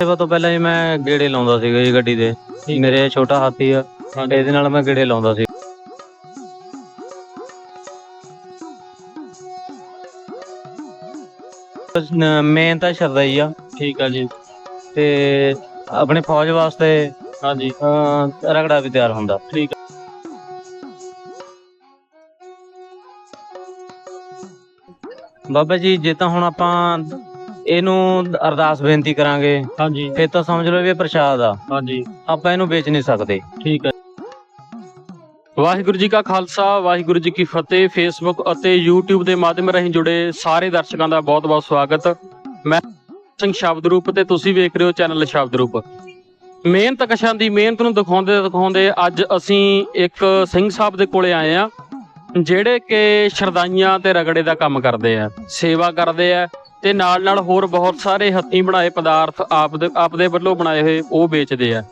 ਸੇਵਾ ਤੋਂ ਪਹਿਲਾਂ ਜੀ ਮੈਂ ਗੇੜੇ ਲਾਉਂਦਾ ਸੀਗਾ ਜੀ ਗੱਡੀ ਦੇ। ਮੇਰੇ ਛੋਟਾ ਹਾਥੀ ਆ ਇਹਦੇ ਨਾਲ ਮੈਂ ਗੇੜੇ ਲਾਉਂਦਾ ਸੀ। ਮੇਨ ਤਾਂ ਸ਼ਰਦਾ ਹੀ ਆ। ਠੀਕ ਆ ਜੀ। ਤੇ ਆਪਣੇ ਫੌਜ ਵਾਸਤੇ ਹਾਂਜੀ। ਰਗੜਾ ਵੀ ਤਿਆਰ ਹੁੰਦਾ। ਠੀਕ ਬਾਬਾ ਜੀ ਜੇ ਤਾਂ ਹੁਣ ਆਪਾਂ ਇਹਨੂੰ ਅਰਦਾਸ ਬੇਨਤੀ ਕਰਾਂਗੇ। ਹਾਂਜੀ। ਫਿਰ ਤਾਂ ਸਮਝ ਲਓ ਵੀ ਇਹ ਪ੍ਰਸ਼ਾਦ ਆ। ਹਾਂਜੀ। ਆਪਾਂ ਇਹਨੂੰ ਵੇਚ ਨਹੀਂ ਸਕਦੇ। ਠੀਕ ਹੈ। ਵਾਹਿਗੁਰੂ ਜੀ ਕਾ ਖਾਲਸਾ ਵਾਹਿਗੁਰੂ ਜੀ ਕੀ ਫਤਿਹ। ਫੇਸਬੁੱਕ ਅਤੇ YouTube ਦੇ ਮਾਧਿਅਮ ਰਾਹੀਂ ਜੁੜੇ ਸਾਰੇ ਦਰਸ਼ਕਾਂ ਦਾ ਬਹੁਤ-ਬਹੁਤ ਸਵਾਗਤ। ਮੈਂ ਸਿੰਘ ਸ਼ਬਦ ਰੂਪ ਤੇ ਤੁਸੀਂ ਵੇਖ ਰਹੇ ਹੋ ਚੈਨਲ ਸ਼ਬਦ ਰੂਪ ਮਿਹਨਤ ਕਸ਼ਾਂ ਦੀ ਮਿਹਨਤ ਨੂੰ ਦਿਖਾਉਂਦੇ ਦਿਖਾਉਂਦੇ ਅੱਜ ਅਸੀਂ ਇੱਕ ਸਿੰਘ ਸਾਹਿਬ ਦੇ ਕੋਲੇ ਆਏ ਆ ਜਿਹੜੇ ਕਿ ਸ਼ਰਦਾਈਆਂ ਤੇ ਰਗੜੇ ਦਾ ਕੰਮ ਕਰਦੇ ਆ ਸੇਵਾ ਕਰਦੇ ਆ। ਤੇ ਨਾਲ ਨਾਲ ਹੋਰ ਬਹੁਤ ਸਾਰੇ ਹੱਥੀਂ ਬਣਾਏ ਪਦਾਰਥ ਆਪ ਦੇ ਆਪ ਦੇ ਵੱਲੋਂ ਬਣਾਏ ਹੋਏ ਉਹ ਵੇਚਦੇ ਆ।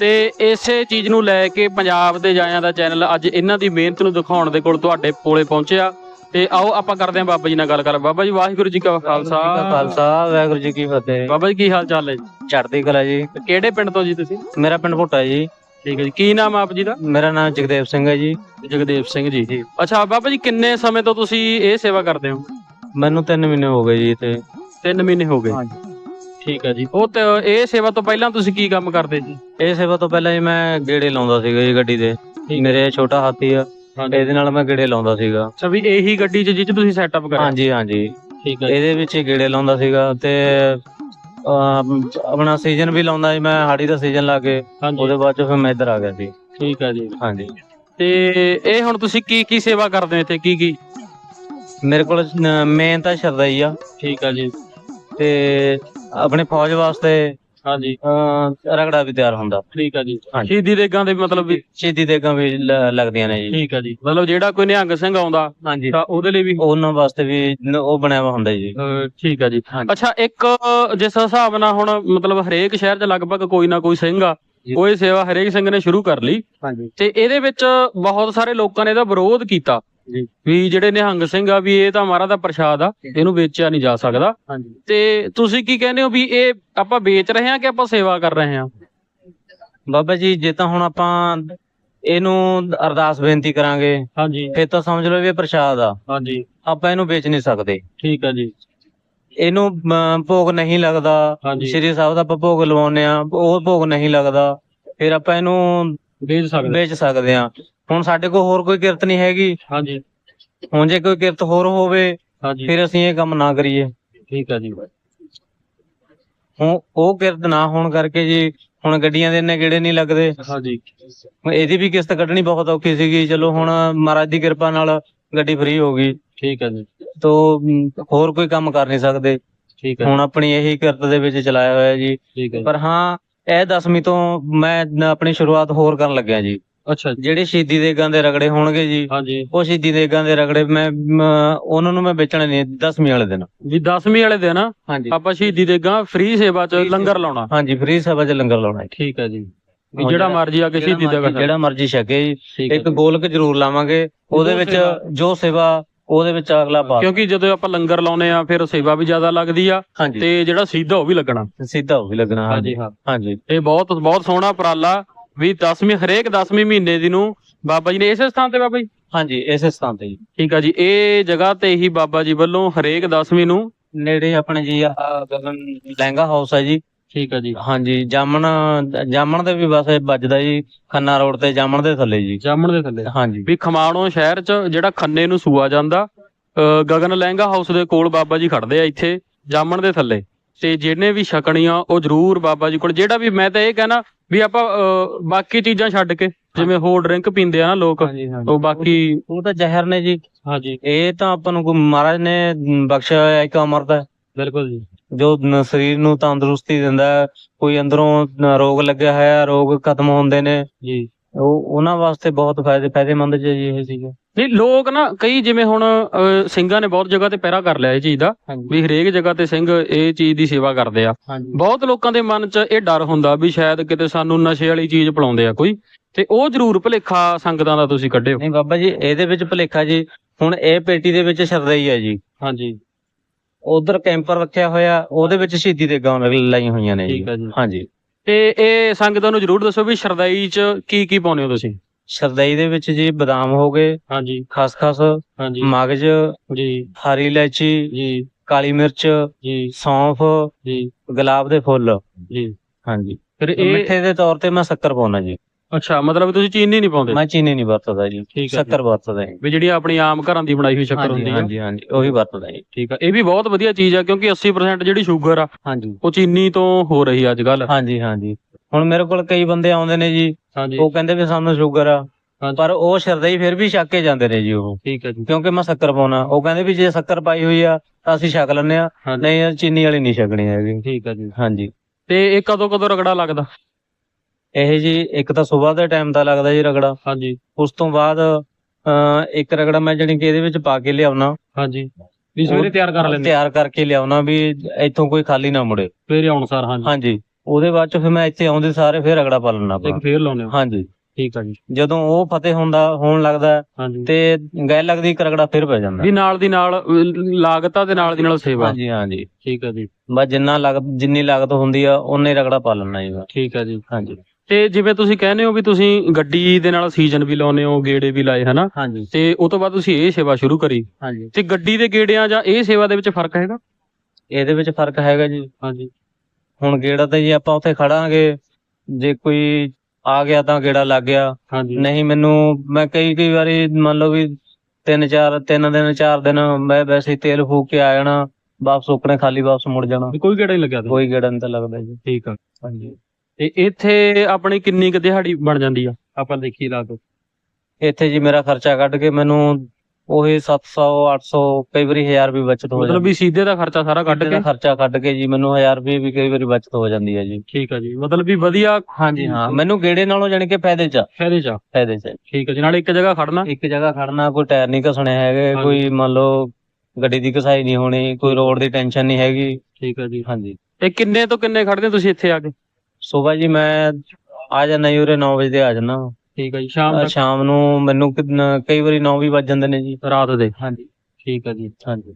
ਤੇ ਇਸੇ ਚੀਜ਼ ਨੂੰ ਲੈ ਕੇ ਪੰਜਾਬ ਦੇ ਜਾਇਆਂ ਦਾ ਚੈਨਲ ਅੱਜ ਇਹਨਾਂ ਦੀ ਮਿਹਨਤ ਨੂੰ ਦਿਖਾਉਣ ਦੇ ਕੋਲ ਤੁਹਾਡੇ ਕੋਲੇ ਪਹੁੰਚਿਆ। ਤੇ ਆਓ ਆਪਾਂ ਕਰਦੇ ਹਾਂ ਬਾਬਾ ਜੀ ਨਾਲ ਗੱਲ ਕਰ। ਬਾਬਾ ਜੀ ਵਾਹਿਗੁਰੂ ਜੀ ਕਾ ਖਾਲਸਾ। ਖਾਲਸਾ ਵਾਹਿਗੁਰੂ ਜੀ ਕੀ ਫਤਿਹ। ਬਾਬਾ ਜੀ ਕੀ ਹਾਲ ਚਾਲ ਹੈ ਜੀ? ਚੜ੍ਹਦੀ ਕਲਾ ਜੀ। ਕਿਹੜੇ ਪਿੰਡ ਤੋਂ ਜੀ ਤੁਸੀਂ? ਮੇਰਾ ਪਿੰਡ ਭੋਟਾ ਜੀ। ਠੀਕ ਹੈ ਜੀ। ਕੀ ਨਾਮ ਆਪ ਜੀ ਦਾ? ਮੇਰਾ ਨਾਮ ਜਗਦੇਵ ਸਿੰਘ ਹੈ ਜੀ। ਜਗਦੇਵ ਸਿੰਘ ਜੀ। ਅੱਛਾ ਬਾਬਾ ਜੀ ਕਿੰਨੇ ਸਮੇਂ ਤੋਂ ਤੁਸੀਂ ਇਹ ਸੇਵਾ ਕਰਦੇ ਹੋ? ਮੈਨੂੰ 3 ਮਹੀਨੇ ਹੋ ਗਏ ਜੀ ਤੇ। 3 ਮਹੀਨੇ ਹੋ ਗਏ। ਹਾਂਜੀ। ਠੀਕ ਹੈ ਜੀ। ਉਹ ਤੇ ਇਹ ਸੇਵਾ ਤੋਂ ਪਹਿਲਾਂ ਤੁਸੀਂ ਕੀ ਕੰਮ ਕਰਦੇ ਜੀ? ਇਹ ਸੇਵਾ ਤੋਂ ਪਹਿਲਾਂ ਜੀ ਮੈਂ ਗੇੜੇ ਲਾਉਂਦਾ ਸੀਗਾ ਜੀ ਗੱਡੀ ਦੇ। ਮੇਰੇ ਛੋਟਾ ਹਾਥੀ ਆ। ਇਹਦੇ ਨਾਲ ਮੈਂ ਗੇੜੇ ਲਾਉਂਦਾ ਸੀਗਾ। ਅੱਛਾ ਵੀ ਇਹੀ ਗੱਡੀ 'ਚ ਜਿਹ 'ਚ ਤੁਸੀਂ ਸੈਟਅਪ ਕਰਿਆ। ਹਾਂਜੀ ਹਾਂਜੀ। ਠੀਕ ਹੈ ਇਹਦੇ ਵਿੱਚ ਹੀ ਗੇੜੇ ਲਾਉਂਦਾ ਸੀਗਾ ਤੇ ਆਪਣਾ ਸੀਜ਼ਨ ਵੀ ਲਾਉਂਦਾ ਸੀ ਮੈਂ ਹਾੜੀ ਦਾ ਸੀਜ਼ਨ ਲਾ ਕੇ। ਉਹਦੇ ਬਾਅਦ ਚ ਫਿਰ ਮੈਂ ਇੱਧਰ ਆ ਗਿਆ ਸੀ। ਠੀਕ ਹੈ ਜੀ। ਹਾਂਜੀ। ਤੇ ਇਹ ਹੁਣ ਤੁਸੀਂ ਕੀ ਕੀ ਸੇਵਾ ਕਰਦੇ ਹੋ ਇੱਥੇ? ਕੀ ਕੀ? ਮੇਰੇ ਕੋਲ ਮੇਨ ਤਾਂ ਸ਼ਰਦਾ ਹੀ ਆ। ਠੀਕ ਹੈ ਜੀ। ਤੇ ਆਪਣੇ ਫੌਜ ਵਾਸਤੇ ਹਾਂਜੀ। ਅਹ, ਰਗੜਾ ਵੀ ਤਿਆਰ ਹੁੰਦਾ। ਠੀਕ ਹੈ ਜੀ। ਹਾਂਜੀ। ਸ਼ਹੀਦੀ ਦੇਗਾਂ ਦੇ ਮਤਲਬ ਵੀ ਸ਼ਹੀਦੀ ਦੇਗਾਂ ਵੀ ਲ- ਲੱਗਦੀਆਂ ਨੇ ਜੀ। ਠੀਕ ਹੈ ਜੀ। ਮਤਲਬ ਜਿਹੜਾ ਕੋਈ ਨਿਹੰਗ ਸਿੰਘ ਆਉਂਦਾ ਹਾਂਜੀ। ਤਾਂ ਉਹਦੇ ਲਈ ਵੀ ਉਹਨਾਂ ਵਾਸਤੇ ਵੀ ਨ- ਉਹ ਬਣਿਆ ਵਾ ਹੁੰਦਾ ਜੀ। ਅਹ, ਠੀਕ ਹੈ ਜੀ। ਹਾਂਜੀ। ਅੱਛਾ ਇੱਕ ਜਿਸ ਹਿਸਾਬ ਨਾਲ ਹੁਣ ਮਤਲਬ ਹਰੇਕ ਸ਼ਹਿਰ 'ਚ ਲਗਭਗ ਕੋਈ ਨਾ ਕੋਈ ਸਿੰਘ ਆ ਜੀ। ਇਹ ਸੇਵਾ ਹਰੇਕ ਸਿੰਘ ਨੇ ਸ਼ੁਰੂ ਕਰ ਲਈ। ਹਾਂਜੀ। ਤੇ ਇਹਦੇ ਵਿੱਚ ਬਹੁਤ ਸਾਰੇ ਲੋਕਾਂ ਨੇ ਇਹਦਾ ਵਿਰੋਧ ਕੀਤਾ। ਜੀ। ਵੀ ਜਿਹੜੇ ਨਿਹੰਗ ਸਿੰਘ ਆ ਵੀ ਇਹ ਤਾਂ ਮਹਾਰਾਜ ਦਾ ਪ੍ਰਸ਼ਾਦ ਆ ਇਹਨੂੰ ਵੇਚਿਆ ਨਹੀਂ ਜਾ ਸਕਦਾ। ਹਾਂਜੀ। ਤੇ ਤੁਸੀਂ ਕੀ ਕਹਿੰਦੇ ਹੋ ਵੀ ਇਹ ਆਪਾਂ ਵੇਚ ਰਹੇ ਹਾਂ ਕਿ ਆਪਾਂ ਸੇਵਾ ਕਰ ਰਹੇ ਹਾਂ? ਬਾਬਾ ਜੀ ਜੇ ਤਾਂ ਹੁਣ ਆਪਾਂ ਇਹਨੂੰ ਅਰਦਾਸ ਬੇਨਤੀ ਕਰਾਂਗੇ ਹਾਂਜੀ। ਫਿਰ ਤਾਂ ਸਮਝ ਲਓ ਵੀ ਇਹ ਪ੍ਰਸ਼ਾਦ ਆ। ਹਾਂਜੀ। ਆਪਾਂ ਇਹਨੂੰ ਵੇਚ ਨਹੀਂ ਸਕਦੇ। ਠੀਕ ਹੈ ਜੀ। ਇਹਨੂੰ ਅਮ, ਭੋਗ ਨਹੀਂ ਲੱਗਦਾ। ਹਾਂਜੀ। ਸ਼੍ਰੀ ਸਾਹਿਬ ਦਾ ਆਪਾਂ ਭੋਗ ਲਵਾਉਂਦੇ ਆ ਉਹ ਭੋਗ ਨਹੀਂ ਲੱਗਦਾ। ਫਿਰ ਆਪਾਂ ਇਹਨੂੰ ਵੇਚ ਸਕਦੇ। ਵੇਚ ਸਕਦੇ ਆ ਹੁਣ ਸਾਡੇ ਕੋਲ ਹੋਰ ਕੋਈ ਕਿਰਤ ਨਹੀਂ ਹੈਗੀ। ਹਾਂਜੀ। ਹੁਣ ਜੇ ਕੋਈ ਕਿਰਤ ਹੋਰ ਹੋਵੇ ਹਾਂਜੀ। ਫਿਰ ਅਸੀਂ ਇਹ ਕੰਮ ਨਾ ਕਰੀਏ। ਠੀਕ ਹੈ ਜੀ। ਹੁਣ ਉਹ ਕਿਰਤ ਨਾ ਹੋਣ ਕਰਕੇ ਜੀ ਹੁਣ ਗੱਡੀਆਂ ਦੇ ਇੰਨੇ ਗੇੜੇ ਨਹੀਂ ਲੱਗਦੇ। ਹਾਂਜੀ। ਇਹਦੀ ਵੀ ਕਿਸ਼ਤ ਕੱਢਣੀ ਬਹੁਤ ਔਖੀ ਸੀਗੀ। ਚਲੋ ਹੁਣ ਮਹਾਰਾਜ ਦੀ ਕਿਰਪਾ ਨਾਲ ਗੱਡੀ ਫ੍ਰੀ ਹੋ ਗਈ। ਠੀਕ ਹੈ ਜੀ। ਤੋ ਹੋਰ ਕੋਈ ਕੰਮ ਕਰ ਨਹੀਂ ਸਕਦੇ। ਠੀਕ ਹੈ ਹੁਣ ਆਪਣੀ ਇਹੀ ਕਿਰਤ ਦੇ ਵਿੱਚ ਚਲਾਇਆ ਹੋਇਆ ਜੀ। ਪਰ ਹਾਂ ਇਹ ਦਸਵੀਂ ਤੋਂ ਮੈਂ ਨ- ਆਪਣੀ ਸ਼ੁਰੂਆਤ ਹੋਰ ਕਰਨ ਲੱਗਿਆ ਜੀ। ਅੱਛਾ ਜੀ। ਜਿਹੜੇ ਸ਼ਹੀਦੀ ਦੇਗਾਂ ਦੇ ਰਗੜੇ ਹੋਣਗੇ ਜੀ ਹਾਂਜੀ। ਉਹ ਸ਼ਹੀਦੀ ਦੇਗਾਂ ਦੇ ਰਗੜੇ ਮੈਂ ਮ, ਉਹਨਾਂ ਨੂੰ ਮੈਂ ਵੇਚਣੇ ਨਹੀਂ ਦਸਵੀਂ ਵਾਲੇ ਦਿਨ। ਵੀ 10ਵੀਂ ਵਾਲੇ ਦਿਨ ਹਾਂਜੀ। ਆਪਾਂ ਸ਼ਹੀਦੀ ਦੇਗਾਂ ਫ੍ਰੀ ਸੇਵਾ 'ਚ ਲੰਗਰ ਲਾਉਣਾ। ਹਾਂਜੀ ਫ੍ਰੀ ਸਭਾ 'ਚ ਲੰਗਰ ਲਾਉਣਾ ਜੀ। ਠੀਕ ਹੈ ਜੀ। ਵੀ ਜਿਹੜਾ ਮਰਜ਼ੀ ਆ ਕੇ ਸ਼ਹੀਦੀ ਮਰਜ਼ੀ- ਜਿਹੜਾ ਮਰਜ਼ੀ ਛਕੇ ਜੀ। ਇੱਕ ਗੋਲਕ ਜ਼ਰੂਰ ਲਾਵਾਂਗੇ। ਉਹਦੇ ਵਿੱਚ ਸੇਵਾ- ਜੋ ਸੇਵਾ ਉਹਦੇ ਵਿੱਚ ਅਗਲਾ ਪਾ ਕਿਉਂਕਿ ਜਦੋਂ ਆਪਾਂ ਲੰਗਰ ਲਾਉਨੇ ਆ ਫਿਰ ਸੇਵਾ ਵੀ ਜ਼ਿਆਦਾ ਲੱਗਦੀ ਆ ਹਾਂਜੀ। ਤੇ ਜਿਹੜਾ ਸਿੱਧਾ ਉਹ ਵੀ ਲੱਗਣਾ। ਸਿੱਧਾ ਉਹ ਵੀ ਲੱਗਣਾ ਹਾਂਜੀ। ਹਾਂ। ਹਾਂਜੀ। ਇਹ ਬਹੁਤ ਬਹੁਤ ਸੋਹਣਾ ਉਪਰਾਲਾ ਵੀ 10ਵੀਂ ਹਰੇਕ 10ਵੀਂ ਮਹੀਨੇ ਦੀ ਨੂੰ ਬਾਬਾ ਜੀ ਨੇ ਇਸੇ ਸਥਾਨ ਤੇ ਬਾਬਾ ਜੀ? ਹਾਂਜੀ ਇਸੇ ਸਥਾਨ ਤੇ ਜੀ। ਠੀਕ ਆ ਜੀ ਇਹ ਜਗ੍ਹਾ ਤੇ ਹੀ ਬਾਬਾ ਜੀ ਵੱਲੋਂ ਹਰੇਕ 10ਵੀਂ ਨੂੰ ਨੇੜੇ ਆਪਣੇ ਜੀ ਆ ਗਗਨ ਲਹਿੰਗਾ ਹਾਊਸ ਹੈ ਜੀ ਠੀਕ ਆ ਜੀ। ਹਾਂਜੀ ਜਾਮਣ ਜਾਮਣ ਦੇ ਵੀ ਬਸ ਇਹ ਵੱਜਦਾ ਜੀ ਖੰਨਾ ਰੋਡ ਤੇ ਜਾਮਣ ਦੇ ਥੱਲੇ ਜੀ। ਜਾਮਣ ਦੇ ਥੱਲੇ। ਹਾਂਜੀ। ਵੀ ਖਮਾਣੋਂ ਸ਼ਹਿਰ 'ਚ ਜਿਹੜਾ ਖੰਨੇ ਨੂੰ ਸੂਆ ਜਾਂਦਾ ਗਗਨ ਲਹਿੰਗਾ ਹਾਊਸ ਦੇ ਕੋਲ ਬਾਬਾ ਜੀ ਖੜਦੇ ਆ ਇੱਥੇ ਜਾਮਣ ਦੇ ਥੱਲੇ। ਤੇ ਜਿਹਨੇ ਵੀ ਛਕਣੀਆਂ ਉਹ ਜ਼ਰੂਰ ਬਾਬਾ ਜੀ ਕੋਲ। ਜਿਹੜਾ ਵੀ ਮੈਂ ਤਾਂ ਇਹ ਕਹਿਣਾ ਵੀ ਆਪਾਂ ਬਾਕੀ ਚੀਜ਼ਾਂ ਛੱਡ ਕੇ ਜਿਵੇਂ ਹੋਰ ਡਰਿੰਕ ਪੀਂਦੇ ਆ ਨਾ ਲੋਕ ਉਹ ਬਾਕੀ ਉਹ ਤਾਂ ਜ਼ਹਿਰ ਨੇ ਜੀ। ਹਾਂਜੀ। ਇਹ ਤਾਂ ਆਪਾਂ ਨੂੰ ਕੋਈ ਮਹਾਰਾਜ ਨੇ ਬਖਸ਼ਿਆ ਹੋਇਆ ਇੱਕ ਅਮਰਤ। ਹੈ ਬਿਲਕੁਲ ਜੀ। ਜੋ ਨ- ਸਰੀਰ ਨੂੰ ਤੰਦਰੁਸਤੀ ਦਿੰਦਾ ਹੈ। ਕੋਈ ਅੰਦਰੋਂ ਨ- ਰੋਗ ਲੱਗਿਆ ਹੋਇਆ ਰੋਗ ਖਤਮ ਹੁੰਦੇ ਨੇ। ਜੀ। ਉਹ ਉਹਨਾਂ ਵਾਸਤੇ ਬਹੁਤ ਫਾਇਦੇ ਫਾਇਦੇਮੰਦ ਜੀ ਇਹ ਸੀਗੇ। ਨਹੀਂ ਲੋਕ ਨਾ ਕਈ ਜਿਵੇਂ ਹੁਣ ਅਹ, ਸਿੰਘਾਂ ਨੇ ਬਹੁਤ ਜਗ੍ਹਾ ਤੇ ਪਹਿਰਾ ਕਰ ਲਿਆ ਇਹ ਚੀਜ਼ ਦਾ ਵੀ ਹਰੇਕ ਜਗ੍ਹਾ ਤੇ ਸਿੰਘ ਇਹ ਚੀਜ਼ ਦੀ ਸੇਵਾ ਕਰਦੇ ਆ। ਹਾਂਜੀ। ਬਹੁਤ ਲੋਕਾਂ ਦੇ ਮਨ 'ਚ ਇਹ ਡਰ ਹੁੰਦਾ ਵੀ ਸ਼ਾਇਦ ਕਿਤੇ ਸਾਨੂੰ ਨਸ਼ੇ ਵਾਲੀ ਚੀਜ਼ ਪਿਲਾਉਂਦੇ ਆ ਕੋਈ। ਤੇ ਉਹ ਜ਼ਰੂਰ ਭੁਲੇਖਾ ਸੰਗਤਾਂ ਦਾ ਤੁਸੀਂ ਕੱਢਿਓ। ਨਹੀਂ ਬਾਬਾ ਜੀ ਇਹਦੇ ਵਿੱਚ ਭਲੇਖਾ ਜੀ ਹੁਣ ਇਹ ਪੇਟੀ ਦੇ ਵਿੱਚ ਸ਼ਰਦਾ ਹੀ ਹੈ ਜੀ। ਹਾਂਜੀ। ਉਧਰ ਕੈਂਪਰ ਰੱਖਿਆ ਹੋਇਆ ਉਹਦੇ ਵਿੱਚ ਸ਼ਹੀਦੀ ਦੇ ਗਾਂ ਲਾਈਆਂ ਹੋਈਆਂ ਨੇ ਜੀ। ਠੀਕ ਆ ਜੀ। ਹਾਂਜੀ। ਤੇ ਇਹ ਸੰਗਤਾਂ ਨੂੰ ਜਰੂਰ ਦੱਸੋ ਵੀ ਸ਼ਰਦਾਈ ਚ ਕੀ ਕੀ ਪਾਉਂਦੇ ਹੋ ਤੁਸੀਂ? ਸ਼ਰਦਈ ਦੇ ਵਿੱਚ ਜੀ ਬਦਾਮ ਹੋ ਗਏ ਹਾਂਜੀ। ਖਸਖਸ ਹਾਂਜੀ। ਮਗਜ ਜੀ। ਹਰੀ ਇਲਾਇਚੀ ਜੀ। ਕਾਲੀ ਮਿਰਚ ਜੀ। ਸੌਂਫ ਜੀ। ਗੁਲਾਬ ਦੇ ਫੁੱਲ। ਜੀ। ਹਾਂਜੀ। ਫਿਰ ਇਹ ਮਿੱਠੇ ਦੇ ਤੌਰ ਤੇ ਮੈਂ ਸ਼ੱਕਰ ਪਾਉਣਾ ਜੀ। ਅੱਛਾ ਮਤਲਬ ਤੁਸੀਂ ਚੀਨੀ ਨਹੀਂ ਪਾਉਂਦੇ? ਮੈਂ ਚੀਨੀ ਨਹੀਂ ਵਰਤਦਾ ਜੀ ਠੀਕ ਹੈ ਜੀ। ਸ਼ੱਕਰ ਵਰਤਦਾ ਜੀ। ਵੀ ਜਿਹੜੀ ਆਪਣੀ ਆਮ ਘਰਾਂ ਦੀ ਬਣਾਈ ਹੋਈ ਸ਼ੱਕਰ ਹਾਂਜੀ ਹੁੰਦੀ ਆ। ਹਾਂਜੀ ਹਾਂਜੀ ਉਹੀ ਵਰਤਦਾ ਜੀ। ਠੀਕ ਆ ਇਹ ਵੀ ਬਹੁਤ ਵਧੀਆ ਚੀਜ਼ ਆ ਕਿਉਂਕਿ 80% ਜਿਹੜੀ ਸ਼ੂਗਰ ਆ ਹਾਂਜੀ। ਉਹ ਚੀਨੀ ਤੋਂ ਹੋ ਰਹੀ ਆ ਅੱਜ ਕੱਲ ਹਾਂਜੀ ਹਾਂਜੀ। ਹੁਣ ਮੇਰੇ ਕੋਲ ਕਈ ਬੰਦੇ ਆਉਂਦੇ ਨੇ ਜੀ ਹਾਂਜੀ। ਉਹ ਕਹਿੰਦੇ ਵੀ ਸਾਨੂੰ ਸ਼ੂਗਰ ਆ ਹਾਂਜੀ। ਪਰ ਉਹ ਸ਼ਰਦਈ ਫਿਰ ਵੀ ਛੱਕ ਕੇ ਜਾਂਦੇ ਨੇ ਜੀ ਉਹ। ਠੀਕ ਹੈ ਜੀ। ਕਿਉਂਕਿ ਮੈਂ ਸ਼ੱਕਰ ਪਾਉਣਾ ਉਹ ਕਹਿੰਦੇ ਵੀ ਜੇ ਸ਼ੱਕਰ ਪਾਈ ਹੋਈ ਆ ਤਾਂ ਅਸੀਂ ਛਕ ਲੈਂਦੇ ਆ ਹਾਂਜੀ। ਨਹੀਂ ਚੀਨੀ ਵਾਲੀ ਨਹੀਂ ਛਕਣੀ ਹੈਗੀ। ਠੀਕ ਹੈ ਜੀ। ਹਾਂਜੀ। ਤੇ ਇਹ ਕਦੋਂ ਕਦੋਂ ਰਗੜਾ ਲੱਗਦਾ? ਇਹ ਜੀ ਇੱਕ ਤਾਂ ਸਵੇਰ ਦੇ ਟਾਈਮ ਦਾ ਲੱਗਦਾ ਜੀ ਰਗੜਾ। ਹਾਂਜੀ। ਉਸ ਤੋਂ ਬਾਅਦ ਅ ਇੱਕ ਰਗੜਾ ਮੈਂ ਜਾਣੀ ਕਿ ਇਹਦੇ ਵਿੱਚ ਪਾ ਕੇ ਲਿਆਉਣਾ। ਹਾਂਜੀ। ਵੀ ਸਵੇਰੇ ਤਿਆਰ ਕਰ ਲੈਂਦੇ। ਤਿਆਰ ਕਰਕੇ ਲਿਆਉਣਾ ਵੀ ਇੱਥੋਂ ਕੋਈ ਖਾਲੀ ਨਾ ਮੁੜੇ। ਸਵੇਰੇ ਆਉਣ ਸਾਰ ਹਾਂਜੀ। ਹਾਂਜੀ। ਉਹਦੇ ਬਾਅਦ ਚ ਫਿਰ ਮੈਂ ਇੱਥੇ ਆਉਂਦੇ ਸਾਰੇ ਫਿਰ ਰਗੜਾ ਪਾ ਲੈਣਾ ਇੱਕ ਫੇਰ ਲਾਉਨੇ ਹੋ। ਹਾਂਜੀ। ਠੀਕ ਆ ਜੀ। ਜਦੋਂ ਉਹ ਫਤਿਹ ਹੁੰਦਾ ਹੋਣ ਲੱਗਦਾ ਹਾਂਜੀ। ਤੇ ਗੈਰ ਲੱਗਦੀ ਇੱਕ ਰਗੜਾ ਫਿਰ ਪੈ ਜਾਂਦਾ। ਵੀ ਨਾਲ ਦੀ ਨਾਲ ਅਹ, ਲਾਗਤਾਂ ਦੇ ਨਾਲ ਦੀ ਨਾਲ ਸੇਵਾ। ਹਾਂਜੀ ਹਾਂਜੀ। ਠੀਕ ਹੈ ਜੀ। ਬਸ ਜਿੰਨਾ ਲਾਗਤ ਜਿੰਨੀ ਲਾਗਤ ਹੁੰਦੀ ਆ ਉਹਨੇ ਰਗੜਾ ਪਾ ਲੈਣਾ ਜੀ ਬਸ। ਠੀਕ ਹੈ ਜੀ। ਹਾਂਜੀ। ਤੇ ਜਿਵੇਂ ਤੁਸੀਂ ਕਹਿੰਦੇ ਹੋ ਵੀ ਤੁਸੀਂ ਗੱਡੀ ਦੇ ਨਾਲ ਸੀਜ਼ਨ ਵੀ ਲਾਉਨੇ ਹੋ ਗੇੜੇ ਵੀ ਲਾਏ ਹਨਾ? ਹਾਂਜੀ। ਤੇ ਉਹ ਤੋਂ ਬਾਅਦ ਤੁਸੀਂ ਇਹ ਸੇਵਾ ਸ਼ੁਰੂ ਕਰੀ। ਹਾਂਜੀ। ਤੇ ਗੱਡੀ ਦੇ ਗੇੜਿਆਂ ਜਾਂ ਇਹ ਸੇਵਾ ਦੇ ਵਿੱਚ ਫ਼ਰਕ ਹੈਗਾ? ਇਹਦੇ ਵਿੱਚ ਫ਼ਰਕ ਹੈਗਾ ਜੀ। ਹਾਂਜੀ। ਹੁਣ ਗੇੜਾ ਤਾਂ ਜੀ ਆਪਾਂ ਉੱਥੇ ਖੜਾਂਗੇ। ਜੇ ਕੋਈ ਆ ਗਿਆ ਤਾਂ ਗੇੜਾ ਲੱਗ ਗਿਆ। ਹਾਂਜੀ। ਨਹੀਂ ਮੈਨੂੰ ਮੈਂ ਕਈ ਕਈ ਵਾਰੀ ਮੰਨ ਲਓ ਵੀ ਤਿੰਨ ਚਾਰ ਤਿੰਨ ਦਿਨ ਚਾਰ ਦਿਨ ਮੈਂ ਵੈਸੇ ਹੀ ਤੇਲ ਫੂਕ ਕੇ ਆ ਜਾਣਾ। ਵਾਪਸ ਉਕਣੇ ਖਾਲੀ ਵਾਪਸ ਮੁੜ ਜਾਣਾ। ਕੋਈ ਗੇੜਾ ਨਹੀਂ ਲੱਗਿਆ। ਤੁਹਾਨੂੰ? ਕੋਈ ਗੇੜਾ ਨਹੀਂ ਤਾਂ ਲੱਗਦਾ ਜੀ। ਠੀਕ ਆ। ਹਾਂਜੀ। ਤੇ ਇੱਥੇ ਆਪਣੀ ਕਿੰਨੀ ਕੁ ਦਿਹਾੜੀ ਬਣ ਜਾਂਦੀ ਆ? ਆਪਾਂ ਦੇਖੀ ਲਾ ਕੇ ਇੱਥੇ ਜੀ ਮੇਰਾ ਖਰਚਾ ਕੱਢ ਕੇ ਮੈਨੂੰ ਉਹੀ 700 800 ਕਈ ਵਾਰੀ 1000 ਵੀ ਬਚਤ ਹੋ ਮਤਲਬ ਜਾਂਦੀ। ਵੀ ਸੀਧੇ ਦਾ ਖਰਚਾ ਸਾਰਾ ਕੱਢ ਕੇ? ਖਰਚਾ ਕੱਢ ਕੇ ਜੀ ਮੈਨੂੰ 1000 ਰੁਪਏ ਵੀ ਕਈ ਵਾਰੀ ਬਚਤ ਹੋ ਜਾਂਦੀ ਹੈ ਜੀ। ਠੀਕ ਆ ਜੀ। ਮਤਲਬ ਵੀ ਵਧੀਆ ਹਾਂਜੀ ਹਾਂ ਮੈਨੂੰ ਗੇੜੇ ਨਾਲੋਂ ਜਾਣੀ ਕਿ ਫਾਇਦੇ ਚ ਫਾਇਦੇ ਚ। ਫਾਇਦੇ ਚ। ਠੀਕ ਆ ਜੀ। ਨਾਲ ਇੱਕ ਜਗ੍ਹਾ ਖੜਨਾ। ਇੱਕ ਜਗ੍ਹਾ ਖੜਨਾ ਕੋਈ ਟਾਇਰ ਨਹੀਂ ਘਸਣੇ ਹੈਗੇ। ਕੋਈ ਮੰਨ ਲਓ ਗੱਡੀ ਦੀ ਘਸਾਈ ਨਹੀਂ ਹੋਣੀ ਕੋਈ ਰੋਡ ਦੀ ਟੈਨਸ਼ਨ ਨਹੀਂ ਹੈਗੀ। ਠੀਕ ਆ ਜੀ। ਹਾਂਜੀ। ਤੇ ਕਿੰਨੇ ਤੋਂ ਕਿੰਨੇ ਖੜਦੇ ਤੁਸੀਂ ਇੱਥੇ ਆ ਕੇ? ਸਵੇਰ ਜੀ ਮੈਂ ਆ ਜਾਂਦਾ ਉਰੇ 9 ਵਜੇ ਤੇ ਆ ਜਾਂਦਾ। ਠੀਕ ਆ ਜੀ ਸ਼ਾਮ ਤੱਕ? ਸ਼ਾਮ ਨੂੰ ਮੈਨੂੰ ਕਿੰਨਾ- ਕਈ ਵਾਰੀ 9 ਵੀ ਵੱਜ ਜਾਂਦੇ ਨੇ ਜੀ। ਰਾਤ ਦੇ? ਹਾਂਜੀ। ਠੀਕ ਆ ਜੀ। ਹਾਂਜੀ।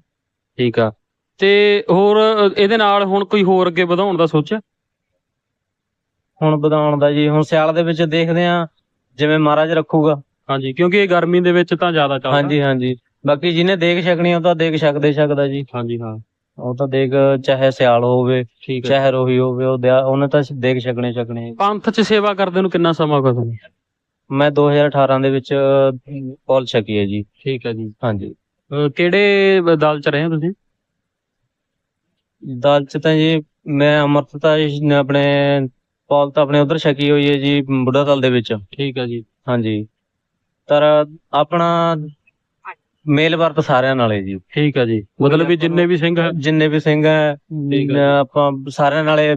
ਠੀਕ ਆ। ਤੇ ਹੋਰ ਅ, ਇਹਦੇ ਨਾਲ ਹੁਣ ਕੋਈ ਹੋਰ ਅੱਗੇ ਵਧਾਉਣ ਦਾ ਸੋਚਿਆ? ਹੁਣ ਵਧਾਉਣ ਦਾ ਜੀ ਹੁਣ ਸਿਆਲ ਦੇ ਵਿੱਚ ਦੇਖਦੇ ਆ ਜਿਵੇਂ ਮਹਾਰਾਜ ਰੱਖੂਗਾ। ਹਾਂਜੀ ਕਿਉਂਕਿ ਇਹ ਗਰਮੀ ਦੇ ਵਿੱਚ ਤਾਂ ਜ਼ਿਆਦਾ ਚੱਲਦਾ। ਹਾਂਜੀ ਹਾਂਜੀ। ਬਾਕੀ ਜਿਹਨੇ ਦੇਖ ਛਕਣੀ ਆ ਉਹ ਤਾਂ ਦੇਖ ਸਕਦੇ ਸਕਦਾ ਜੀ। ਹਾਂਜੀ ਹਾਂ। ਉਹ ਤਾਂ ਦੇਖ ਚਾਹੇ ਸਿਆਲ ਹੋਵੇ ਠੀਕ ਹੈ। ਚਾਹੇ ਰੋਹੀ ਹੋਵੇ ਉਹ ਦਿਆ- ਉਹਨੇ ਤਾਂ ਦੇਖ ਛਕਣੇ ਛਕਣੇ। ਪੰਥ 'ਚ ਸੇਵਾ ਕਰਦੇ ਨੂੰ ਕਿੰਨਾ ਸਮਾਂ ਹੋ ਗਿਆ ਮੈਂ 2018 ਦੇ ਵਿੱਚ ਪੌਲ ਛਕੀ ਹੈ ਜੀ। ਠੀਕ ਹੈ ਜੀ। ਹਾਂਜੀ। ਕਿਹੜੇ ਦਲ 'ਚ ਰਹੇ ਹੋ ਤੁਸੀਂ? ਦਲ ਚ ਤਾਂ ਜੀ ਮੈਂ ਅਮਰਤਤਾ ਜੀ ਨੇ ਆਪਣੇ ਪੌਲ ਤਾਂ ਆਪਣੇ ਉਧਰ ਛਕੀ ਹੋਈ ਹੈ ਜੀ ਬੁੱਢਾ ਦਲ ਦੇ ਵਿੱਚ। ਠੀਕ ਹੈ ਜੀ। ਹਾਂਜੀ। ਪਰ ਆਪਣਾ ਮੇਲ ਵਰਤ ਸਾਰਿਆਂ ਨਾਲ ਹੈ ਜੀ। ਠੀਕ ਹੈ ਜੀ। ਮਤਲਬ ਵੀ ਜਿੰਨੇ ਵੀ ਸਿੰਘ ਹੈ। ਜਿੰਨੇ ਵੀ ਸਿੰਘ ਹੈ ਠੀਕ। ਆਪਾਂ ਸਾਰਿਆਂ ਨਾਲੇ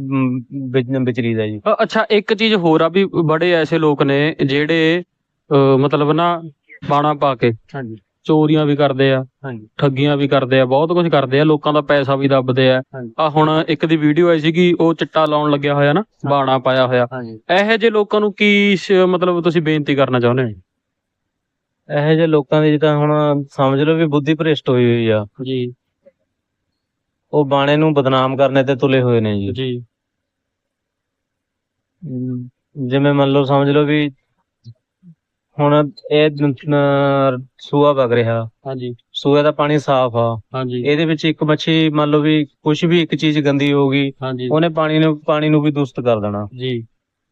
ਵਿਚਰੀਦਾ ਜੀ। ਅ, ਅੱਛਾ ਇੱਕ ਚੀਜ਼ ਹੋਰ ਆ ਵੀ ਬੜੇ ਐਸੇ ਲੋਕ ਨੇ ਜਿਹੜੇ ਅ, ਮਤਲਬ ਨਾ ਬਾਣਾ ਪਾ ਕੇ ਹਾਂਜੀ। ਚੋਰੀਆਂ ਵੀ ਕਰਦੇ ਆ ਹਾਂਜੀ। ਠੱਗੀਆਂ ਵੀ ਕਰਦੇ ਆ ਬਹੁਤ ਕੁਝ ਕਰਦੇ ਆ ਲੋਕਾਂ ਦਾ ਪੈਸਾ ਵੀ ਦੱਬਦੇ ਆ। ਹਾਂਜੀ। ਆ ਹੁਣ ਇੱਕ ਦੀ ਵੀਡੀਓ ਆਈ ਸੀਗੀ ਉਹ ਚਿੱਟਾ ਲਾਉਣ ਲੱਗਿਆ ਹੋਇਆ ਨਾ ਬਾਣਾ ਪਾਇਆ ਹੋਇਆ। ਹਾਂਜੀ। ਇਹੋ ਜਿਹੇ ਲੋਕਾਂ ਨੂੰ ਕੀ ਸ਼- ਮਤਲਬ ਤੁਸੀਂ ਬੇਨਤੀ ਕਰਨਾ ਚਾਹੁੰਦੇ ਹੋ ਇਹੋ ਜਿਹੇ ਲੋਕਾਂ ਦੀ ਜਿੱਦਾਂ ਹੁਣ ਸਮਝ ਲਓ ਵੀ ਬੁੱਧੀ ਭ੍ਰਿਸ਼ਟ ਹੋਈ ਹੋਈ ਆ। ਜੀ। ਉਹ ਬਾਣੇ ਨੂੰ ਬਦਨਾਮ ਕਰਨੇ ਤੇ ਤੁਲੇ ਹੋਏ ਨੇ ਜੀ। ਜੀ। ਜਿਵੇਂ ਮੰਨ ਲਓ ਸਮਝ ਲਓ ਵੀ ਹੁਣ ਇਹ ਸੂਆ ਵਗ ਰਿਹਾ। ਹਾਂਜੀ। ਸੂਏ ਦਾ ਪਾਣੀ ਸਾਫ਼ ਆ। ਹਾਂਜੀ। ਇਹਦੇ ਵਿੱਚ ਇੱਕ ਮੱਛੀ ਮੰਨ ਲਓ ਵੀ ਕੁਝ ਵੀ ਇੱਕ ਚੀਜ਼ ਗੰਦੀ ਹੋਊਗੀ ਹਾਂਜੀ। ਉਹਨੇ ਪਾਣੀ ਨੂੰ ਪਾਣੀ ਨੂੰ ਵੀ ਦੁਸ਼ਟ ਕਰ ਦੇਣਾ। ਜੀ।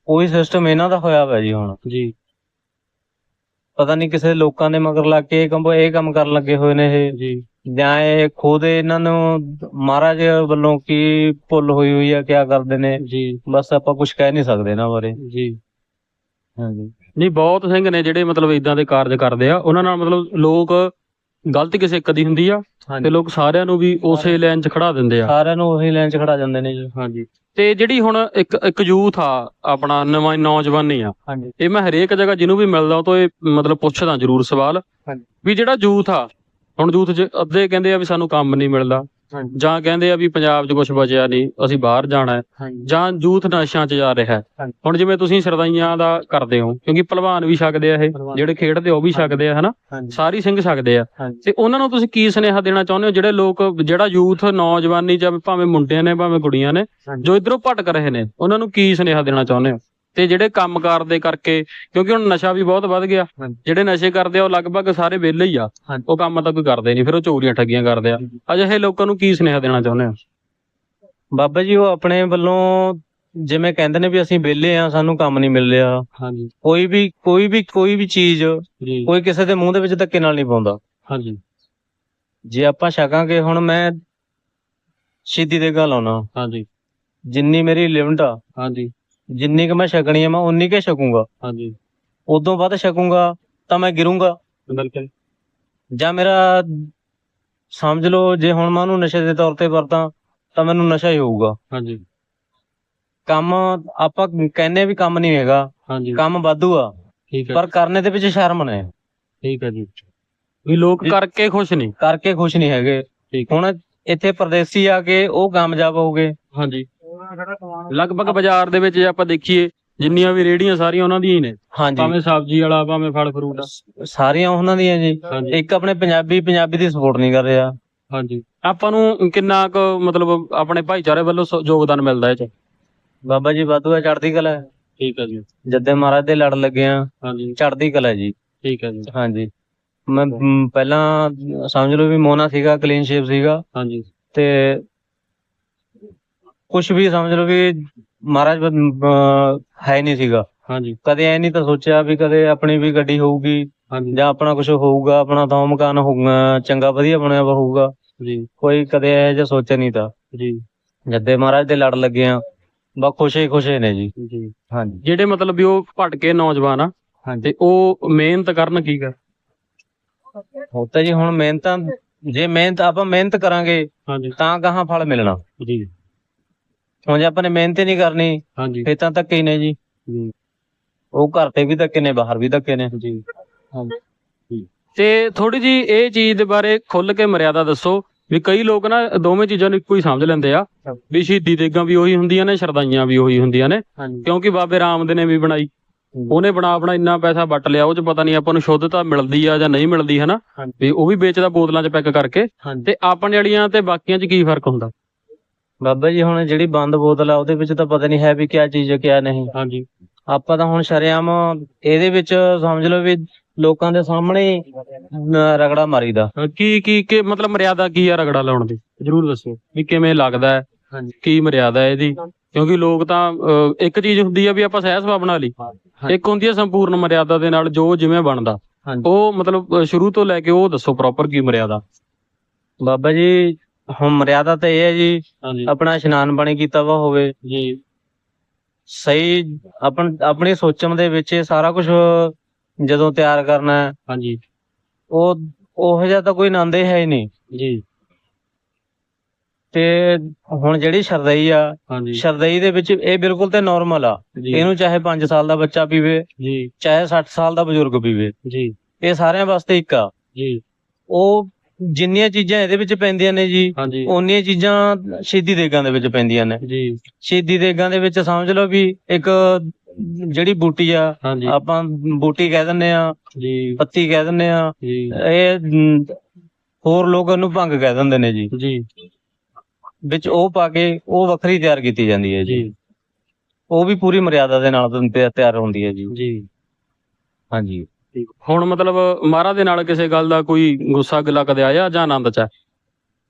ਉਹੀ ਸਿਸਟਮ ਇਹਨਾਂ ਦਾ ਹੋਇਆ ਹੋਇਆ ਜੀ ਹੁਣ। ਜੀ। ਪਤਾ ਨਹੀਂ ਕਿਸੇ ਲੋਕਾਂ ਦੇ ਮਗਰ ਲੱਗ ਕੇ ਇਹ ਕੰਮ ਇਹ ਕੰਮ ਕਰਨ ਲੱਗੇ ਹੋਏ ਨੇ ਇਹ। ਜੀ। ਜਾਂ ਇਹ ਖੁਦ ਇਹਨਾਂ ਨੂੰ ਮਹਾਰਾਜ ਵੱਲੋਂ ਕੀ ਭੁੱਲ ਹੋਈ ਹੋਈ ਆ ਕਿਆ ਕਰਦੇ ਨੇ। ਜੀ। ਬਸ ਆਪਾਂ ਕੁਝ ਕਹਿ ਨਹੀਂ ਸਕਦੇ ਇਹਨਾਂ ਬਾਰੇ। ਜੀ। ਹਾਂਜੀ। ਨਹੀਂ ਬਹੁਤ ਸਿੰਘ ਨੇ ਜਿਹੜੇ ਮਤਲਬ ਇਦਾਂ ਦੇ ਕਾਰਜ ਕਰਦੇ ਆ ਉਹਨਾਂ ਨਾਲ ਮਤਲਬ ਲੋਕ ਗਲਤੀ ਕਿਸੇ ਇੱਕ ਦੀ ਹੁੰਦੀ ਆ ਤੇ ਲੋਕ ਸਾਰਿਆਂ ਨੂੰ ਵੀ ਉਸੇ ਲਾਈਨ 'ਚ ਖੜਾ ਦਿੰਦੇ ਆ। ਸਾਰਿਆਂ ਨੂੰ ਉਹੀ ਲਾਈਨ 'ਚ ਖੜਾ ਜਾਂਦੇ ਨੇ ਜੀ। ਹਾਂਜੀ। ਤੇ ਜਿਹੜੀ ਹੁਣ ਇੱਕ ਇੱਕ ਯੂਥ ਆ ਆਪਣਾ ਨਵਾਂ ਨੌਜਵਾਨੀ ਆ ਹਾਂਜੀ। ਇਹ ਮੈਂ ਹਰੇਕ ਜਗ੍ਹਾ ਜਿਹਨੂੰ ਵੀ ਮਿਲਦਾ ਉਹ ਤੋਂ ਇਹ ਮਤਲਬ ਪੁੱਛਦਾ ਜ਼ਰੂਰ ਸਵਾਲ ਹਾਂਜੀ। ਵੀ ਜਿਹੜਾ ਯੂਥ ਆ ਹੁਣ ਯੂਥ 'ਚ ਅੱਧੇ ਕਹਿੰਦੇ ਆ ਵੀ ਸਾਨੂੰ ਕੰਮ ਨਹੀਂ ਮਿਲਦਾ। ਹਾਂਜੀ। ਜਾਂ ਕਹਿੰਦੇ ਆ ਵੀ ਪੰਜਾਬ 'ਚ ਕੁਝ ਬਚਿਆ ਨਹੀਂ ਅਸੀਂ ਬਾਹਰ ਜਾਣਾ ਹੈ। ਹਾਂਜੀ। ਜਾਂ ਯੂਥ ਨਸ਼ਿਆਂ 'ਚ ਜਾ ਰਿਹਾ ਹੈ। ਹਾਂਜੀ। ਹੁਣ ਜਿਵੇਂ ਤੁਸੀਂ ਸਰਦਾਈਆਂ ਦਾ ਕਰਦੇ ਹੋ ਕਿਉਂਕਿ ਪਹਿਲਵਾਨ ਵੀ ਛਕਦੇ ਆ ਇਹ ਪਹਿਲਵਾਨ। ਜਿਹੜੇ ਖੇਡਦੇ ਉਹ ਵੀ ਛਕਦੇ ਆ ਹਨਾ? ਹਾਂਜੀ। ਸਾਰੀ ਸਿੰਘ ਛਕਦੇ ਆ। ਹਾਂਜੀ। ਤੇ ਉਹਨਾਂ ਨੂੰ ਤੁਸੀਂ ਕੀ ਸੁਨੇਹਾ ਦੇਣਾ ਚਾਹੁੰਦੇ ਹੋ? ਜਿਹੜੇ ਲੋਕ ਜਿਹੜਾ ਯੂਥ ਨੌਜਵਾਨੀ ਜਾਂ ਭਾਵੇਂ ਮੁੰਡਿਆਂ ਨੇ ਭਾਵੇਂ ਕੁੜੀਆਂ ਨੇ ਹਾਂਜੀ। ਜੋ ਇਧਰੋਂ ਭਟਕ ਰਹੇ ਨੇ ਉਹਨਾਂ ਨੂੰ ਕੀ ਸੁਨੇਹਾ ਦੇਣਾ ਚਾਹੁੰਦੇ ਹੋ? ਤੇ ਜਿਹੜੇ ਕੰਮਕਾਰ ਦੇ ਕਰਕੇ ਕਿਉਂਕਿ ਹੁਣ ਨਸ਼ਾ ਵੀ ਬਹੁਤ ਵੱਧ ਗਿਆ। ਜਿਹੜੇ ਨਸ਼ੇ ਕਰਦੇ ਆ ਉਹ ਲਗਭਗ ਸਾਰੇ ਵਿਹਲੇ ਹੀ ਆ। ਉਹ ਕੰਮ ਤਾਂ ਕੋਈ ਕਰਦੇ ਨਹੀਂ ਫਿਰ ਉਹ ਚੋਰੀਆਂ ਠੱਗੀਆਂ ਕਰਦੇ ਆ। ਅਜਿਹੇ ਲੋਕਾਂ ਨੂੰ ਕੀ ਸੁਨੇਹਾ ਦੇਣਾ ਚਾਹੁੰਦੇ ਹੋ? ਬਾਬਾ ਜੀ ਉਹ ਆਪਣੇ ਵੱਲੋਂ ਜਿਵੇਂ ਕਹਿੰਦੇ ਨੇ ਵੀ ਅਸੀਂ ਵਿਹਲੇ ਆ ਸਾਨੂੰ ਕੰਮ ਨਹੀਂ ਮਿਲ ਰਿਹਾ। ਹਾਂਜੀ। ਕੋਈ ਵੀ ਕੋਈ ਵੀ ਕੋਈ ਵੀ ਚੀਜ਼ ਕੋਈ ਕਿਸੇ ਦੇ ਮੂੰਹ ਦੇ ਵਿੱਚ ਧੱਕੇ ਨਾਲ ਨਹੀਂ ਪਾਉਂਦਾ। ਹਾਂਜੀ। ਜੇ ਆਪਾਂ ਛਕਾਂਗੇ ਹੁਣ ਮੈਂ ਸਿੱਧੀ ਦੇ ਗੱਲ ਆਉਣਾ। ਹਾਂਜੀ। ਜਿੰਨੀ ਮੇਰੀ ਲਿਮਟ ਆ ਹਾਂਜੀ। ਜਿੰਨੀ ਕੁ ਮੈਂ ਛਕਣੀ ਆ ਮੈਂ ਉਨੀ ਕੇ ਛਕੂੰਗਾ। ਹਾਂਜੀ। ਉਦੋਂ ਵੱਧ ਛਕੂੰਗਾ ਤਾਂ ਮੈਂ ਗਿਰੂੰਗਾ। ਬਿਲਕੁਲ। ਜਾਂ ਮੇਰਾ ਸਮਝ ਲਓ ਜੇ ਹੁਣ ਮੈਂ ਉਹਨੂੰ ਨਸ਼ੇ ਦੇ ਤੌਰ ਤੇ ਵਰਤਾਂ ਤਾਂ ਮੈਨੂੰ ਨਸ਼ਾ ਹੀ ਹੋਊਗਾ। ਹਾਂਜੀ। ਕੰਮ ਆਪਾਂ ਕਹਿੰਨੇ ਵੀ ਕੰਮ ਨਹੀਂ ਹੈਗਾ ਹਾਂਜੀ। ਕੰਮ ਵਾਧੂ ਆ ਠੀਕ ਹੈ ਪਰ ਕਰਨੇ ਦੇ ਵਿੱਚ ਸ਼ਰਮ ਨੇ। ਠੀਕ ਹੈ ਜੀ। ਵੀ ਲੋਕ। ਕਰਕੇ ਖੁਸ਼ ਨਹੀਂ। ਕਰਕੇ ਖੁਸ਼ ਨਹੀਂ ਹੈਗੇ। ਹੁਣ ਇੱਥੇ ਪਰਦੇਸੀ ਆ ਕੇ ਉਹ ਕਾਮਯਾਬ ਹੋ ਗਏ ਹਾਂਜੀ। ਲਗਭਗ ਬਾਜ਼ਾਰ ਦੇ ਵਿੱਚ ਜੇ ਆਪਾਂ ਦੇਖੀਏ ਜਿੰਨੀਆਂ ਵੀ ਰੇੜੀਆਂ ਸਾਰੀਆਂ ਉਹਨਾਂ ਦੀਆਂ ਹੀ ਨੇ। ਹਾਂਜੀ। ਭਾਵੇਂ ਸਬਜ਼ੀ ਵਾਲਾ ਭਾਵੇਂ ਫਲ ਫਰੂਟ। ਸਾਰੀਆਂ ਉਹਨਾਂ ਦੀਆਂ ਜੀ। ਹਾਂਜੀ। ਇੱਕ ਆਪਣੇ ਪੰਜਾਬੀ ਪੰਜਾਬੀ ਦੀ ਸਪੋਰਟ ਨਹੀਂ ਕਰ ਰਿਹਾ। ਹਾਂਜੀ। ਆਪਾਂ ਨੂੰ ਕਿੰਨਾ ਕੁ ਮਤਲਬ ਆਪਣੇ ਭਾਈਚਾਰੇ ਵੱਲੋਂ ਸ- ਯੋਗਦਾਨ ਮਿਲਦਾ ਇਹ ਚ? ਬਾਬਾ ਜੀ ਵਾਧੂ ਹੈ ਚੜ੍ਹਦੀ ਕਲਾ ਹੈ। ਠੀਕ ਹੈ ਜੀ। ਜੱਦੇ ਮਹਾਰਾਜ ਦੇ ਲੜ ਲੱਗੇ ਆ। ਹਾਂਜੀ। ਚੜ੍ਹਦੀ ਕਲਾ ਹੈ ਜੀ। ਠੀਕ ਹੈ ਜੀ। ਹਾਂਜੀ। ਮੈਂ ਮ, ਪਹਿਲਾਂ ਸਮਝ ਲਓ ਵੀ ਮੋਨਾ ਸੀਗਾ ਕਲੀਨ ਸ਼ੇਪ ਸੀਗਾ। ਹਾਂਜੀ। ਤੇ ਕੁਝ ਵੀ ਸਮਝ ਲਓ ਵੀ ਮਹਾਰਾਜ ਅਹ ਹੈ ਨਹੀਂ ਸੀਗਾ। ਹਾਂਜੀ। ਕਦੇ ਐ ਨਹੀਂ ਤਾਂ ਸੋਚਿਆ ਵੀ ਕਦੇ ਆਪਣੀ ਵੀ ਗੱਡੀ ਹੋਊਗੀ ਹਾਂਜੀ। ਜਾਂ ਆਪਣਾ ਕੁਝ ਹੋਊਗਾ ਆਪਣਾ ਥਾਂ ਮਕਾਨ ਹੋਊਗਾ ਚੰਗਾ ਵਧੀਆ ਬਣਿਆ ਵਾ ਹੋਊਗਾ। ਜੀ। ਕੋਈ ਕਦੇ ਇਹ ਜਿਹਾ ਸੋਚਿਆ ਨਹੀਂ ਤਾਂ। ਜੀ। ਜੱਦੇ ਮਹਾਰਾਜ ਦੇ ਲੜ ਲੱਗੇ ਆ ਬਾ ਖੁਸ਼ੇ ਹੀ ਖੁਸ਼ੇ ਨੇ ਜੀ। ਜੀ। ਹਾਂਜੀ। ਜਿਹੜੇ ਮਤਲਬ ਵੀ ਉਹ ਭਟਕੇ ਨੌਜਵਾਨ ਆ ਹਾਂਜੀ। ਤੇ ਉਹ ਮਿਹਨਤ ਕਰਨ ਕੀ ਕਰ? ਹੁੰਦਾ ਜੀ ਹੁਣ ਮਿਹਨਤਾਂ ਜੇ ਮਿਹਨਤ ਆਪਾਂ ਮਿਹਨਤ ਕਰਾਂਗੇ ਹਾਂਜੀ। ਤਾਂ ਗਾਹਾਂ ਫਲ ਮਿਲਣਾ। ਜੀ। ਹੁਣ ਜੇ ਆਪਾਂ ਨੇ ਮਿਹਨਤ ਹੀ ਨਹੀਂ ਕਰਨੀ ਹਾਂਜੀ। ਫੇਰ ਤਾਂ ਧੱਕੇ ਹੀ ਨੇ ਜੀ। ਜੀ। ਉਹ ਘਰ ਤੇ ਵੀ ਧੱਕੇ ਨੇ ਬਾਹਰ ਵੀ ਧੱਕੇ ਨੇ। ਜੀ। ਹਾਂਜੀ। ਤੇ ਥੋੜੀ ਜੀ ਇਹ ਚੀਜ਼ ਦੇ ਬਾਰੇ ਖੁੱਲ ਕੇ ਮਰਿਆਦਾ ਦੱਸੋ ਵੀ ਕਈ ਲੋਕ ਨਾ ਦੋਵੇਂ ਚੀਜ਼ਾਂ ਨੂੰ ਇੱਕੋ ਹੀ ਸਮਝ ਲੈਂਦੇ ਆ। ਵੀ ਸ਼ਹੀਦੀ ਦੇਗਾਂ ਵੀ ਉਹੀ ਹੁੰਦੀਆਂ ਨੇ ਸ਼ਰਦਾਈਆਂ ਵੀ ਉਹੀ ਹੁੰਦੀਆਂ ਨੇ। ਕਿਉਂਕਿ ਬਾਬੇ ਰਾਮ ਦੇ ਨੇ ਵੀ ਬਣਾਈ। ਉਹਨੇ ਬਣਾ ਬਣਾ ਇੰਨਾ ਪੈਸਾ ਵੱਟ ਲਿਆ ਉਹ ਚ ਪਤਾ ਨਹੀਂ ਆਪਾਂ ਨੂੰ ਸ਼ੁੱਧਤਾ ਮਿਲਦੀ ਆ ਜਾਂ ਨਹੀਂ ਮਿਲਦੀ ਹਨਾ। ਵੀ ਉਹ ਵੀ ਵੇਚਦਾ ਬੋਤਲਾਂ ਚ ਪੈਕ ਕਰਕੇ। ਤੇ ਆਪਣੇ ਵਾਲੀਆਂ ਤੇ ਬਾਕੀਆਂ ਚ ਕੀ ਫ਼ਰਕ ਹੁੰਦਾ? ਬਾਬਾ ਜੀ ਹੁਣ ਜਿਹੜੀ ਬੰਦ ਬੋਤਲ ਆ ਉਹਦੇ ਵਿੱਚ ਤਾਂ ਪਤਾ ਨਹੀਂ ਹੈ ਵੀ ਕਿਆ ਚੀਜ਼ ਹੈ ਕਿਆ ਨਹੀਂ। ਹਾਂਜੀ। ਆਪਾਂ ਤਾਂ ਹੁਣ ਸ਼ਰੇਆਮ ਇਹਦੇ ਵਿੱਚ ਸਮਝ ਲਓ ਵੀ ਲੋਕਾਂ ਦੇ ਸਾਹਮਣੇ ਰਗੜਾ ਮਾਰੀਦਾ। ਕੀ ਕੀ ਕੀ ਮਤਲਬ ਮਰਿਆਦਾ ਕੀ ਆ ਰਗੜਾ ਲਾਉਣ ਦੀ? ਜਰੂਰ ਦੱਸੋ। ਵੀ ਕਿਵੇਂ ਲੱਗਦਾ ਹੈ? ਹਾਂਜੀ। ਕੀ ਮਰਿਆਦਾ ਹੈ ਇਹਦੀ? ਕਿਉਂਕਿ ਲੋਕ ਤਾਂ ਇੱਕ ਚੀਜ਼ ਹੁੰਦੀ ਆ ਵੀ ਆਪਾਂ ਸਹਿ ਸੁਭਾਅ ਬਣਾ ਲਈ। ਇੱਕ ਹੁੰਦੀ ਆ ਸੰਪੂਰਨ ਮਰਿਆਦਾ ਦੇ ਨਾਲ ਜੋ ਜਿਵੇਂ ਬਣਦਾ। ਹਾਂਜੀ। ਉਹ ਮਤਲਬ ਸ਼ੁਰੂ ਤੋਂ ਲੈ ਕੇ ਉਹ ਦੱਸੋ ਪ੍ਰੋਪਰ ਕੀ ਮਰਿਆਦਾ। ਬਾਬਾ ਜੀ ਹੁਣ ਮਰਿਆਦਾ ਤਾਂ ਇਹ ਹੈ ਜੀ ਹਾਂਜੀ। ਆਪਣਾ ਇਸ਼ਨਾਨ ਪਾਣੀ ਕੀਤਾ ਵਾ ਹੋਵੇ। ਜੀ। ਸਹੀ ਆਪਣ ਆਪਣੀ ਸੋਚਣ ਦੇ ਵਿੱਚ ਇਹ ਸਾਰਾ ਕੁਝ ਜਦੋਂ ਤਿਆਰ ਕਰਨਾ ਹੈ ਹਾਂਜੀ। ਉਹ ਉਹੋ ਜਿਹਾ ਤਾਂ ਕੋਈ ਆਨੰਦ ਹੀ ਹੈ ਹੀ ਨਹੀਂ। ਜੀ। ਤੇ ਹੁਣ ਜਿਹੜੀ ਸ਼ਰਦਈ ਆ ਹਾਂਜੀ। ਸ਼ਰਦਈ ਦੇ ਵਿੱਚ ਇਹ ਬਿਲਕੁਲ ਤੇ ਨਾਰਮਲ ਆ। ਜੀ। ਇਹਨੂੰ ਚਾਹੇ 5 ਸਾਲ ਦਾ ਬੱਚਾ ਪੀਵੇ ਜੀ। ਚਾਹੇ 60 ਸਾਲ ਦਾ ਬਜ਼ੁਰਗ ਪੀਵੇ। ਜੀ। ਇਹ ਸਾਰਿਆਂ ਵਾਸਤੇ ਇੱਕ ਆ। ਜੀ। ਉਹ ਜਿੰਨੀਆਂ ਚੀਜ਼ਾਂ ਇਹਦੇ ਵਿੱਚ ਪੈਂਦੀਆਂ ਨੇ ਜੀ ਹਾਂਜੀ। ਓਨੀਆਂ ਚੀਜ਼ਾਂ ਸ਼ਹੀਦੀ ਦੇਗਾਂ ਦੇ ਵਿੱਚ ਪੈਂਦੀਆਂ ਨੇ। ਜੀ। ਸ਼ਹੀਦੀ ਦੇਗਾਂ ਦੇ ਵਿੱਚ ਸਮਝ ਲਓ ਵੀ ਇੱਕ ਜਿਹੜੀ ਬੂਟੀ ਆ ਆਪਾਂ ਬੂਟੀ ਕਹਿ ਦਿੰਦੇ ਆ ਜੀ। ਪੱਤੀ ਕਹਿ ਦਿੰਦੇ ਆ ਜੀ। ਇਹ ਹੋਰ ਲੋਕ ਉਹਨੂੰ ਭੰਗ ਕਹਿ ਦਿੰਦੇ ਨੇ ਜੀ। ਜੀ। ਵਿੱਚ ਉਹ ਪਾ ਕੇ ਉਹ ਵੱਖਰੀ ਤਿਆਰ ਕੀਤੀ ਜਾਂਦੀ ਹੈ ਜੀ। ਉਹ ਵੀ ਪੂਰੀ ਮਰਿਆਦਾ ਦੇ ਨਾਲ ਤਿਆ- ਤਿਆਰ ਹੁੰਦੀ ਹੈ ਜੀ। ਜੀ। ਹਾਂਜੀ। ਹੁਣ ਮਤਲਬ ਮਹਾਰਾਜ ਦੇ ਨਾਲ ਕਿਸੇ ਗੱਲ ਦਾ ਕੋਈ ਗੁੱਸਾ ਗਿਲਾ ਕਦੇ ਆਇਆ ਜਾਂ ਆਨੰਦ ਚ?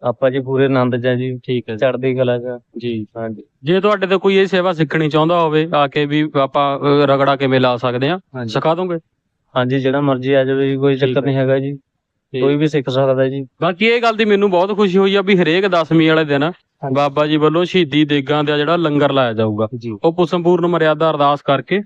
ਆਪਾਂ ਜੀ ਪੂਰੇ ਆਨੰਦ ਚ ਆ ਜੀ ਠੀਕ ਹੈ ਚੜ੍ਹਦੀ ਕਲਾ ਚ ਜੀ। ਹਾਂਜੀ। ਜੇ ਤੁਹਾਡੇ ਤੋਂ ਕੋਈ ਇਹ ਸੇਵਾ ਸਿੱਖਣੀ ਚਾਹੁੰਦਾ ਹੋਵੇ ਆ ਕੇ ਵੀ ਆਪਾਂ ਰਗੜਾ ਕਿਵੇਂ ਲਾ ਸਕਦੇ ਆ ਹਾਂਜੀ। ਸਿਖਾ ਦੋਗੇ? ਹਾਂਜੀ ਜਿਹੜਾ ਮਰਜ਼ੀ ਆ ਜਾਵੇ ਜੀ ਕੋਈ ਚੱਕਰ। ਨਹੀਂ ਹੈਗਾ ਜੀ। ਕੋਈ ਵੀ ਸਿੱਖ ਸਕਦਾ ਜੀ। ਬਾਕੀ ਇਹ ਗੱਲ ਦੀ ਮੈਨੂੰ ਬਹੁਤ ਖੁਸ਼ੀ ਹੋਈ ਆ ਵੀ ਹਰੇਕ ਦਸਵੀਂ ਵਾਲੇ ਦਿਨ ਬਾਬਾ ਜੀ ਵੱਲੋਂ ਸ਼ਹੀਦੀ ਦੇਗਾਂ ਦਾ ਜਿਹੜਾ ਲੰਗਰ ਲਾਇਆ ਜਾਊਗਾ। ਜੀ। ਉਹ ਪੁ- ਸੰਪੂਰਨ ਮਰਿਆਦਾ ਅਰਦਾਸ ਕਰਕੇ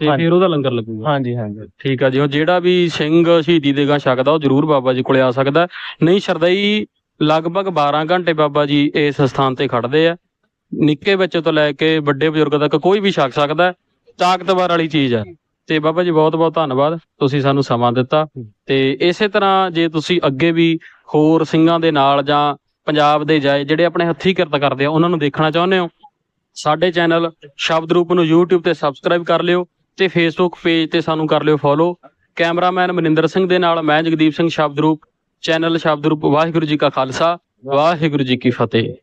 ਤੇ ਹਾਂਜੀ। ਫਿਰ ਉਹਦਾ ਲੰਗਰ ਲੱਗੂਗਾ ਹਾਂਜੀ ਹਾਂਜੀ ਠੀਕ ਆ ਜੀ ਹੁਣ ਜਿਹੜਾ ਵੀ ਸਿੰਘ ਸ਼ਹੀਦੀ ਦੇਗਾਂ ਛਕਦਾ ਉਹ ਜਰੂਰ ਬਾਬਾ ਜੀ ਕੋਲੇ ਆ ਸਕਦਾ ਹੈ। ਨਹੀਂ ਸ਼ਰਦਈ ਲਗਭਗ 12 ਘੰਟੇ ਬਾਬਾ ਜੀ ਇਸ ਸਥਾਨ ਤੇ ਖੜਦੇ ਆ ਨਿੱਕੇ ਬੱਚੇ ਤੋਂ ਲੈ ਕੇ ਵੱਡੇ ਬਜ਼ੁਰਗ ਤੱਕ ਕੋਈ ਵੀ ਛਕ ਸਕਦਾ ਹੈ। ਤਾਕਤਵਰ ਵਾਲੀ ਚੀਜ਼ ਹੈ ਤੇ ਬਾਬਾ ਜੀ ਬਹੁਤ ਬਹੁਤ ਧੰਨਵਾਦ ਤੁਸੀਂ ਸਾਨੂੰ ਸਮਾਂ ਦਿੱਤਾ ਤੇ ਇਸੇ ਤਰ੍ਹਾਂ ਜੇ ਤੁਸੀਂ ਅੱਗੇ ਵੀ ਹੋਰ ਸਿੰਘਾਂ ਦੇ ਨਾਲ ਜਾਂ ਪੰਜਾਬ ਦੇ ਜਾਏ ਜਿਹੜੇ ਆਪਣੇ ਹੱਥੀਂ ਕਿਰਤ ਕਰਦੇ ਆ ਉਹਨਾਂ ਨੂੰ ਦੇਖਣਾ ਚਾਹੁੰਦੇ ਹੋ ਸਾਡੇ ਚੈਨਲ ਸ਼ਬਦ ਰੂਪ ਨੂੰ YouTube ਤੇ ਸਬਸਕ੍ਰਾਈਬ ਕਰ ਲਿਓ ਤੇ ਫੇਸਬੁੱਕ ਪੇਜ ਤੇ ਸਾਨੂੰ ਕਰ ਲਿਓ ਫੋਲੋ ਕੈਮਰਾਮੈਨ ਮਨਿੰਦਰ ਸਿੰਘ ਦੇ ਨਾਲ ਮੈਂ ਜਗਦੀਪ ਸਿੰਘ ਸ਼ਬਦ ਰੂਪ ਚੈਨਲ ਸ਼ਬਦ ਰੂਪ, ਵਾਹਿਗੁਰੂ ਜੀ ਕਾ ਖਾਲਸਾ, ਵਾਹਿਗੁਰੂ ਜੀ ਕੀ ਫਤਿਹ।